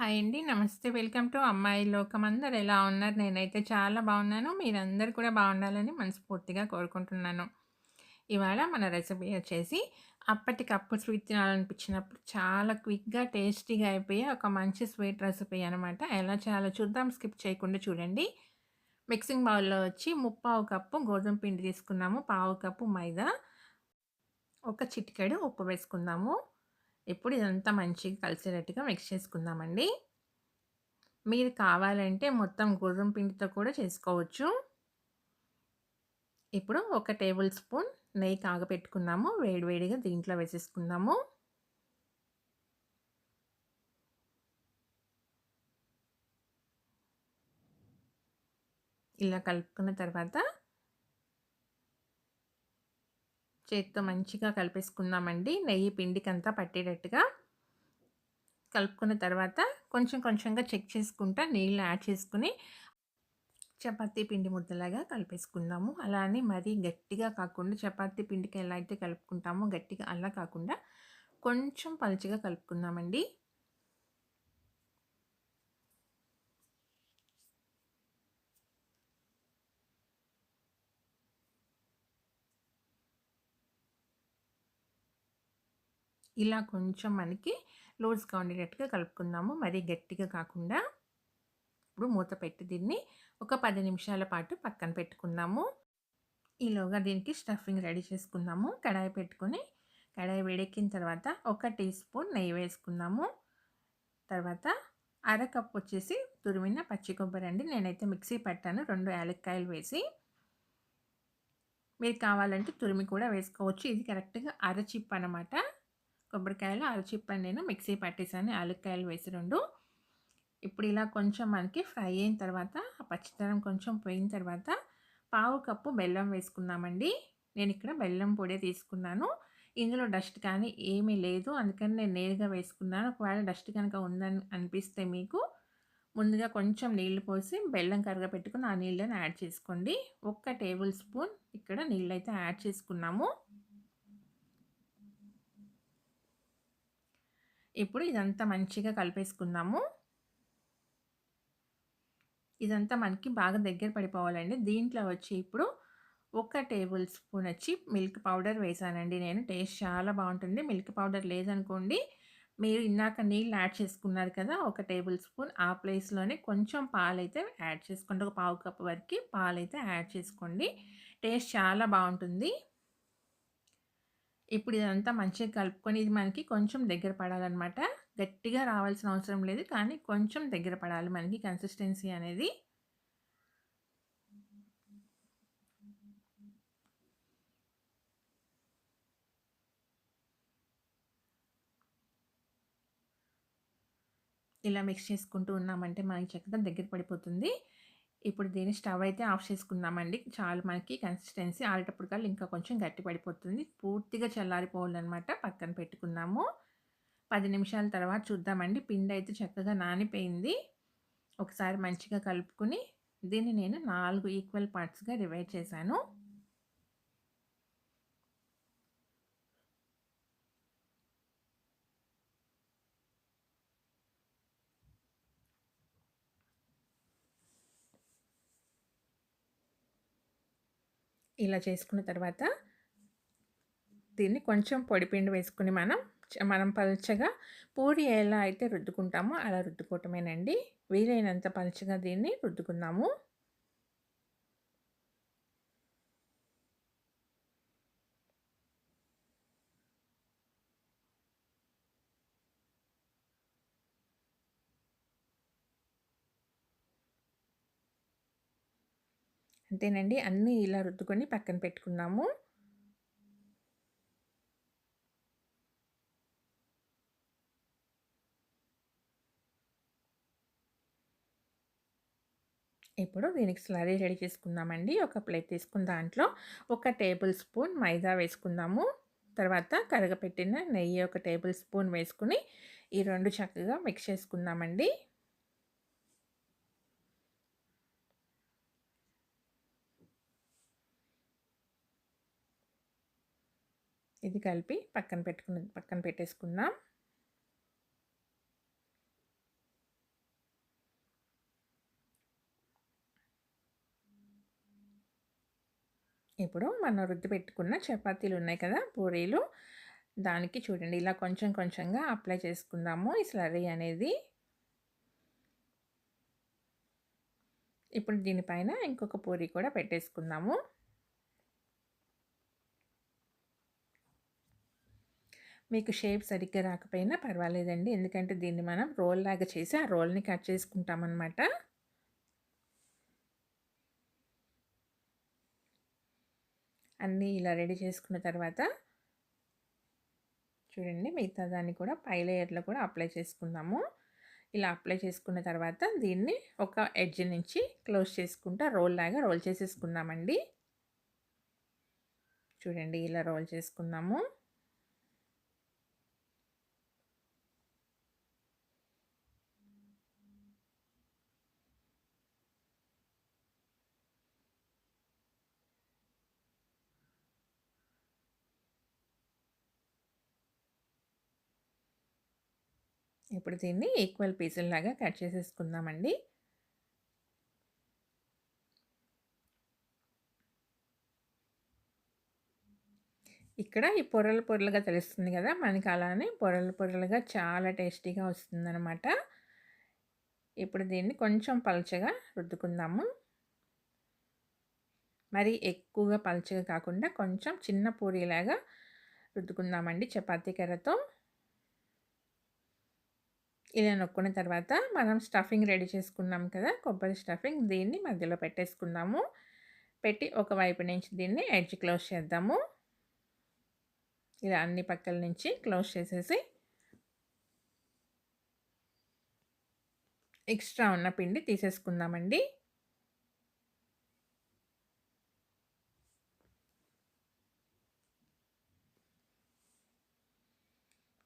Hi అండి. నమస్తే. Welcome to అమ్మాయి లోకం. అందరు ఎలా ఉన్నారు? నేనైతే చాలా బాగున్నాను. మీరందరూ కూడా బాగుండాలని మనస్ఫూర్తిగా కోరుకుంటున్నాను. ఇవాళ మన రెసిపీ వచ్చేసి అప్పటికప్పుడు స్వీట్ తినాలనిపించినప్పుడు చాలా క్విక్‌గా, టేస్టీగా అయిపోయే ఒక మంచి స్వీట్ రెసిపీ అనమాట. ఎలా చేయాలో చూద్దాం. స్కిప్ చేయకుండా చూడండి. మిక్సింగ్ బౌల్‌లో వచ్చి ముప్పావు కప్పు గోధుమ పిండి తీసుకున్నాము. పావు కప్పు మైదా, ఒక చిటికెడు ఉప్పు వేసుకుందాము. ఇప్పుడు ఇదంతా మంచిగా కలిసేటట్టుగా మిక్స్ చేసుకుందామండి. మీరు కావాలంటే మొత్తం గుర్రం పిండితో కూడా చేసుకోవచ్చు. ఇప్పుడు ఒక టేబుల్ స్పూన్ నెయ్యి కాగపెట్టుకున్నాము. వేడివేడిగా దీంట్లో వేసేసుకుందాము. ఇలా కలుపుకున్న తర్వాత చేత్తో మంచిగా కలిపేసుకుందామండి. నెయ్యి పిండికంతా పట్టేటట్టుగా. కలుపుకున్న తర్వాత కొంచెం కొంచెంగా చెక్ చేసుకుంటా నీళ్ళు యాడ్ చేసుకొని చపాతీ పిండి ముద్దలాగా కలిపేసుకుందాము. అలానే మరీ గట్టిగా కాకుండా చపాతీ పిండికి ఎలా అయితే కలుపుకుంటామో గట్టిగా అలా కాకుండా కొంచెం పలుచగా కలుపుకుందామండి. ఇలా కొంచెం మనకి లోడ్స్గా ఉండేటట్టుగా కలుపుకుందాము. మరీ గట్టిగా కాకుండా. ఇప్పుడు మూత పెట్టి దీన్ని ఒక పది నిమిషాల పాటు పక్కన పెట్టుకుందాము. ఈలోగా దీనికి స్టఫింగ్ రెడీ చేసుకుందాము. కడాయి పెట్టుకొని కడాయి వేడెక్కిన తర్వాత ఒక టీ స్పూన్ నెయ్యి వేసుకుందాము. తర్వాత అర కప్ వచ్చేసి తురిమిన పచ్చి కొబ్బరి అండి. నేనైతే మిక్సీ పట్టాను రెండు యాలక్కాయలు వేసి. మీరు కావాలంటే తురిమి కూడా వేసుకోవచ్చు. ఇది కరెక్ట్‌గా అర చిప్ అనమాట. కొబ్బరికాయలు అరచిప్పని నేను మిక్సీ పట్టేసాను. ఆలుక్కాయలు వేసి రెండు ఇప్పుడు ఇలా కొంచెం మనకి ఫ్రై అయిన తర్వాత ఆ పచ్చితనం కొంచెం పోయిన తర్వాత పావు కప్పు బెల్లం వేసుకున్నామండి నేను ఇక్కడ బెల్లం పొడే తీసుకున్నాను. ఇందులో డస్ట్ కానీ ఏమీ లేదు. అందుకని నేను నేరుగా వేసుకున్నాను. ఒకవేళ డస్ట్ కనుక ఉందని అనిపిస్తే మీకు ముందుగా కొంచెం నీళ్ళు పోసి బెల్లం కరగపెట్టుకుని ఆ నీళ్ళని యాడ్ చేసుకోండి. ఒక్క టేబుల్ స్పూన్ ఇక్కడ నీళ్ళైతే యాడ్ చేసుకున్నాము. ఇప్పుడు ఇదంతా మంచిగా కలిపేసుకుందాము. ఇదంతా మనకి బాగా దగ్గర పడిపోవాలండి. దీంట్లో వచ్చి ఇప్పుడు ఒక టేబుల్ స్పూన్ వచ్చి మిల్క్ పౌడర్ వేసానండి నేను. టేస్ట్ చాలా బాగుంటుంది. మిల్క్ పౌడర్ లేదనుకోండి మీరు ఇందాక నీళ్ళు యాడ్ చేసుకున్నారు కదా! ఒక టేబుల్ స్పూన్ ఆ ప్లేస్‌లోనే కొంచెం పాలైతే యాడ్ చేసుకోండి. ఒక పావు కప్ వరకు పాలైతే యాడ్ చేసుకోండి. టేస్ట్ చాలా బాగుంటుంది. ఇప్పుడు ఇదంతా మంచిగా కలుపుకొని ఇది మనకి కొంచెం దగ్గర పడాలన్నమాట గట్టిగా రావాల్సిన అవసరం లేదు. కానీ కొంచెం దగ్గర పడాలి మనకి కన్సిస్టెన్సీ అనేది. ఇలా మిక్స్ చేసుకుంటూ ఉన్నామంటే మనకి చక్కగా దగ్గర పడిపోతుంది. ఇప్పుడు దీన్ని స్టవ్ అయితే ఆఫ్ చేసుకుందామండి. చాలు మనకి కన్సిస్టెన్సీ ఆడేటప్పటికల్లా ఇంకా కొంచెం గట్టి పడిపోతుంది. పూర్తిగా చల్లారిపోవాలన్నమాట పక్కన పెట్టుకున్నాము పది నిమిషాల తర్వాత చూద్దామండి. పిండి అయితే చక్కగా నానిపోయింది. ఒకసారి మంచిగా కలుపుకుని దీన్ని నేను నాలుగు ఈక్వల్ పార్ట్స్‌గా డివైడ్ చేశాను. ఇలా చేసుకున్న తర్వాత దీన్ని కొంచెం పొడిపిండి వేసుకుని మనం మనం పలుచగా పూరి ఎలా అయితే రుద్దుకుంటామో అలా రుద్దుకోవటమేనండి. వీలైనంత పలుచగా దీన్ని రుద్దుకుందాము. అంతేనండి. అన్నీ ఇలా రుద్దుకొని పక్కన పెట్టుకున్నాము ఇప్పుడు దీనికి స్లరీ రెడీ చేసుకుందామండి. ఒక ప్లేట్ తీసుకున్న దాంట్లో ఒక టేబుల్ స్పూన్ మైదా వేసుకుందాము. తర్వాత కరగపెట్టిన నెయ్యి ఒక టేబుల్ స్పూన్ వేసుకుని ఈ రెండు చక్కగా మిక్స్ చేసుకుందామండి. ఇది కలిపి పక్కన పెట్టుకున్న పక్కన పెట్టేసుకుందాం. ఇప్పుడు మనం రుద్ది పెట్టుకున్న చపాతీలు ఉన్నాయి కదా పూరీలు. దానికి చూడండి ఇలా కొంచెం కొంచెంగా అప్లై చేసుకుందాము ఈ స్లరీ అనేది. ఇప్పుడు దీనిపైన ఇంకొక పూరీ కూడా పెట్టేసుకుందాము. మీకు షేప్ సరిగ్గా రాకపోయినా పర్వాలేదండి. ఎందుకంటే దీన్ని మనం రోల్ లాగా చేసి ఆ రోల్ని కట్ చేసుకుంటామన్నమాట. అన్నీ ఇలా రెడీ చేసుకున్న తర్వాత చూడండి మిగతా దాన్ని కూడా పై లేయర్లో కూడా అప్లై చేసుకుందాము. ఇలా అప్లై చేసుకున్న తర్వాత దీన్ని ఒక ఎడ్జ్ నుంచి క్లోజ్ చేసుకుంటా రోల్ లాగా రోల్ చేసేసుకుందామండి. చూడండి ఇలా రోల్ చేసుకుందాము. ఇప్పుడు దీన్ని ఈక్వల్ పీసుల్లాగా కట్ చేసేసుకుందామండి. ఇక్కడ ఈ పొరలు పొరలుగా తెలుస్తుంది కదా మనకి అలానే పొరలు పొరలుగా చాలా టేస్టీగా వస్తుందన్నమాట. ఇప్పుడు దీన్ని కొంచెం పలచగా రుద్దుకుందాము. మరి ఎక్కువగా పలచగా కాకుండా కొంచెం చిన్న పూరీలాగా రుద్దుకుందామండి చపాతీ కర్రతో. ఇలా నొక్కున్న తర్వాత మనం స్టఫింగ్ రెడీ చేసుకున్నాం కదా కొబ్బరి స్టఫింగ్ దీన్ని మధ్యలో పెట్టేసుకుందాము. పెట్టి ఒక వైపు నుంచి దీన్ని ఎడ్జ్ క్లోజ్ చేద్దాము. ఇలా అన్ని పక్కల నుంచి క్లోజ్ చేసేసి ఎక్స్ట్రా ఉన్న పిండి తీసేసుకుందామండి.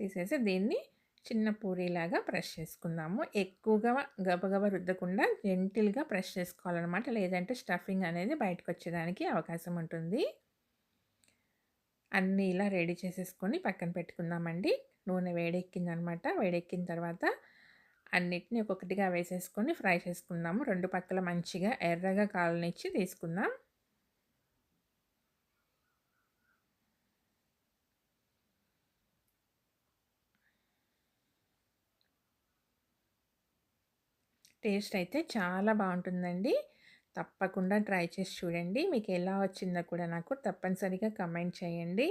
తీసేసి దీన్ని చిన్న పూరీలాగా ప్రెస్ చేసుకుందాము. ఎక్కువగా గబగబ రుద్దకుండా జెంటిల్గా ప్రెస్ చేసుకోవాలన్నమాట. లేదంటే స్టఫింగ్ అనేది బయటకు వచ్చేదానికి అవకాశం ఉంటుంది. అన్నీ ఇలా రెడీ చేసేసుకొని పక్కన పెట్టుకుందామండి. నూనె వేడెక్కిందనమాట వేడెక్కిన తర్వాత అన్నిటిని ఒక్కొక్కటిగా వేసేసుకొని ఫ్రై చేసుకుందాము. రెండు పక్కల మంచిగా ఎర్రగా కాలనిచ్చి తీసుకుందాం. టేస్ట్ అయితే చాలా బాగుంటుందండి తప్పకుండా ట్రై చేసి చూడండి. మీకు ఎలా వచ్చిందో కూడా నాకు తప్పనిసరిగా కమెంట్ చేయండి.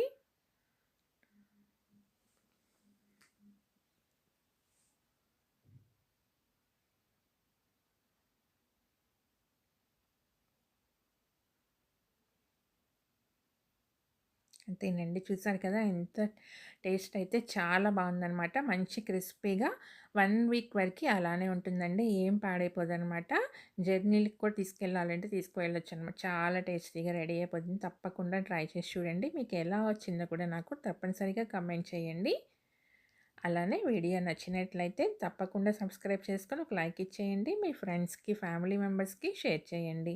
అంతేనండి చూసారు కదా! ఎంత టేస్ట్ అయితే చాలా బాగుందనమాట. మంచి క్రిస్పీగా వన్ వీక్ వరకు అలానే ఉంటుందండి. ఏం పాడైపోదనమాట. జర్నీలకు కూడా తీసుకెళ్ళాలంటే తీసుకువెళ్ళొచ్చు అనమాట చాలా టేస్టీగా రెడీ అయిపోతుంది. తప్పకుండా ట్రై చేసి చూడండి. మీకు ఎలా వచ్చిందో కూడా నాకు తప్పనిసరిగా కమెంట్ చేయండి. అలానే వీడియో నచ్చినట్లయితే తప్పకుండా సబ్స్క్రైబ్ చేసుకొని ఒక లైక్ ఇచ్చేయండి. మీ ఫ్రెండ్స్కి ఫ్యామిలీ మెంబర్స్కి షేర్ చేయండి.